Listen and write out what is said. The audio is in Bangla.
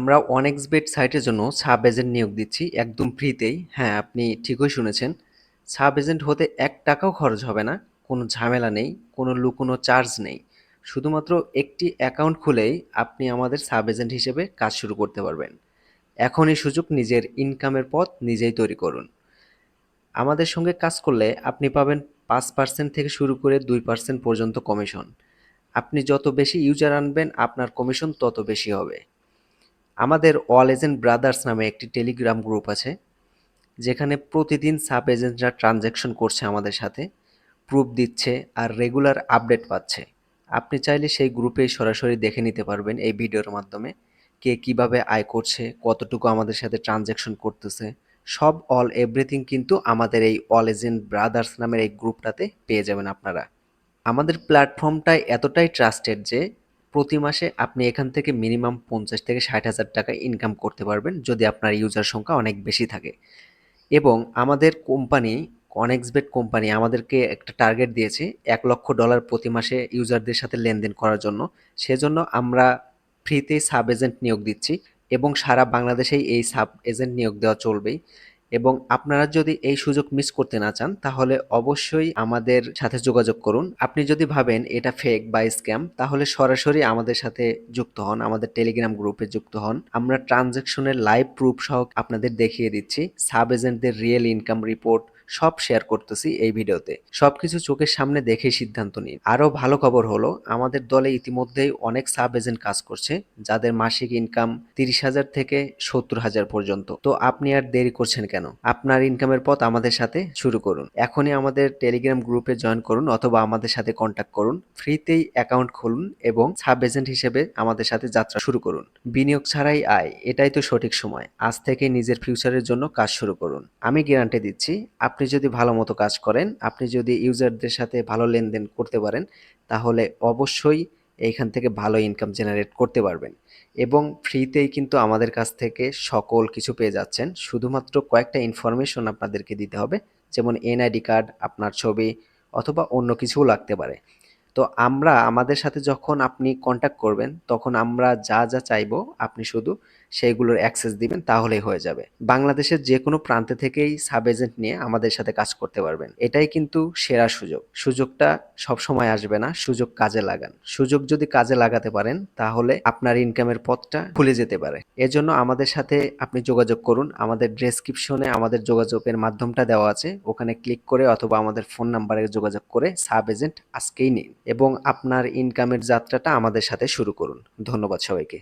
আমরা অনেক্স বেট সাইটের জন্য সাব এজেন্ট নিয়োগ দিচ্ছি একদম ফ্রিতেই। হ্যাঁ আপনি ঠিকই শুনেছেন। সাব এজেন্ট হতে এক টাকাও খরচ হবে না, কোনো ঝামেলা নেই, কোনো লুকোনো চার্জ নেই। শুধুমাত্র একটি অ্যাকাউন্ট খুলেই আপনি আমাদের সাব এজেন্ট হিসেবে কাজ শুরু করতে পারবেন। এখনই সুযোগ নিজের ইনকামের পথ নিজেই তৈরি করুন। আমাদের সঙ্গে কাজ করলে আপনি পাবেন পাঁচ পার্সেন্ট থেকে শুরু করে দুই পার্সেন্ট পর্যন্ত কমিশন। আপনি যত বেশি ইউজার আনবেন, আপনার কমিশন তত বেশি হবে। আমাদের অল এজেন্ট ব্রাদার্স নামে একটি টেলিগ্রাম গ্রুপ আছে, যেখানে প্রতিদিন সাব এজেন্টরা ট্রানজ্যাকশন করছে আমাদের সাথে প্রুফ দিচ্ছে আর রেগুলার আপডেট পাচ্ছে। আপনি চাইলে সেই গ্রুপে সরাসরি দেখে নিতে পারবেন এই ভিডিওর মাধ্যমে, কে কীভাবে আয় করছে, কতটুকু আমাদের সাথে ট্রানজ্যাকশন করতেছে। সব অল এভরিথিং কিন্তু আমাদের এই অল এজেন্ট ব্রাদার্স নামের এই গ্রুপটাতে পেয়ে যাবেন আপনারা। আমাদের প্ল্যাটফর্মটা এতটাই ট্রাস্টেড যে প্রতি মাসে আপনি এখান থেকে মিনিমাম পঞ্চাশ থেকে ষাট হাজার টাকা ইনকাম করতে পারবেন যদি আপনার ইউজার সংখ্যা অনেক বেশি থাকে। এবং আমাদের কোম্পানি কনেক্সবেট কোম্পানি আমাদেরকে একটা টার্গেট দিয়েছে এক লক্ষ ডলার প্রতি মাসে ইউজারদের সাথে লেনদেন করার জন্য। সেজন্য আমরা ফ্রিতে সাব এজেন্ট নিয়োগ দিচ্ছি এবং সারা বাংলাদেশেই এই সাব এজেন্ট নিয়োগ দেওয়া চলবেই। এবং আপনারা যদি এই সুযোগ মিস করতে না চান, তাহলে অবশ্যই আমাদের সাথে যোগাযোগ করুন। আপনি যদি ভাবেন এটা ফেক বা স্ক্যাম তাহলে সরাসরি আমাদের সাথে যুক্ত হন, আমাদের টেলিগ্রাম গ্রুপে যুক্ত হন। আমরা ট্রানজ্যাকশনের লাইভ প্রুফ সহ আপনাদের দেখিয়ে দিচ্ছি। সাব এজেন্টদের রিয়েল ইনকাম রিপোর্ট সব শেয়ার করতেছি এই ভিডিওতে। সবকিছু চোখের সামনে দেখে সিদ্ধান্ত নিন। আরও ভালো খবর হলো, আমাদের দলে ইতিমধ্যেই অনেক সাব এজেন্ট কাজ করছে, যাদের মাসিক ইনকাম তিরিশ হাজার থেকে সত্তর হাজার পর্যন্ত। তো আপনি আর দেরি করছেন কেন? আপনার ইনকামের পথ আমাদের সাথে শুরু করুন। এখনই আমাদের টেলিগ্রাম গ্রুপে জয়েন করুন অথবা আমাদের সাথে কন্ট্যাক্ট করুন। ফ্রিতেই অ্যাকাউন্ট খুলুন এবং সাব এজেন্ট হিসেবে আমাদের সাথে যাত্রা শুরু করুন। বিনিয়োগ ছাড়াই আয়, এটাই তো সঠিক সময়। আজ থেকে নিজের ফিউচারের জন্য কাজ শুরু করুন। আমি গ্যারান্টি দিচ্ছি আপনি যদি ভালো মতো কাজ করেন, আপনি যদি ইউজারদের সাথে ভালো লেনদেন করতে পারেন, তাহলে অবশ্যই এইখান থেকে ভালো ইনকাম জেনারেট করতে পারবেন। এবং ফ্রিতেই কিন্তু আমাদের কাছ থেকে সকল কিছু পেয়ে যাচ্ছেন। শুধুমাত্র কয়েকটা ইনফরমেশন আপনাদেরকে দিতে হবে, যেমন এনআইডি কার্ড আপনার ছবি, অথবা অন্য কিছুও লাগতে পারে। তো আমরা আমাদের সাথে যখন আপনি কন্ট্যাক্ট করবেন, তখন আমরা যা যা চাইব, আপনি শুধু সেইগুলোর অ্যাক্সেস দিবেন, তাহলেই হয়ে যাবে। বাংলাদেশের যে কোনো প্রান্তে থেকেই সাব এজেন্ট নিয়ে আমাদের সাথে কাজ করতে পারবেন। এটাই কিন্তু সেরা সুযোগ। সুযোগটা সব সময় আসবে না, সুযোগ কাজে লাগান। সুযোগ যদি কাজে লাগাতে পারেন, তাহলে আপনার ইনকামের পথটা খুলে যেতে পারে। এজন্য আমাদের সাথে আপনি যোগাযোগ করুন। আমাদের ডেসক্রিপশনে আমাদের যোগাযোগের মাধ্যমটা দেওয়া আছে। ওখানে ক্লিক করে অথবা আমাদের ফোন নাম্বারে যোগাযোগ করে সাব এজেন্ট আজকেই নিন। এবং আপনার ইনকামের যাত্রাটা আমাদের সাথে শুরু করুন। ধন্যবাদ সবাইকে।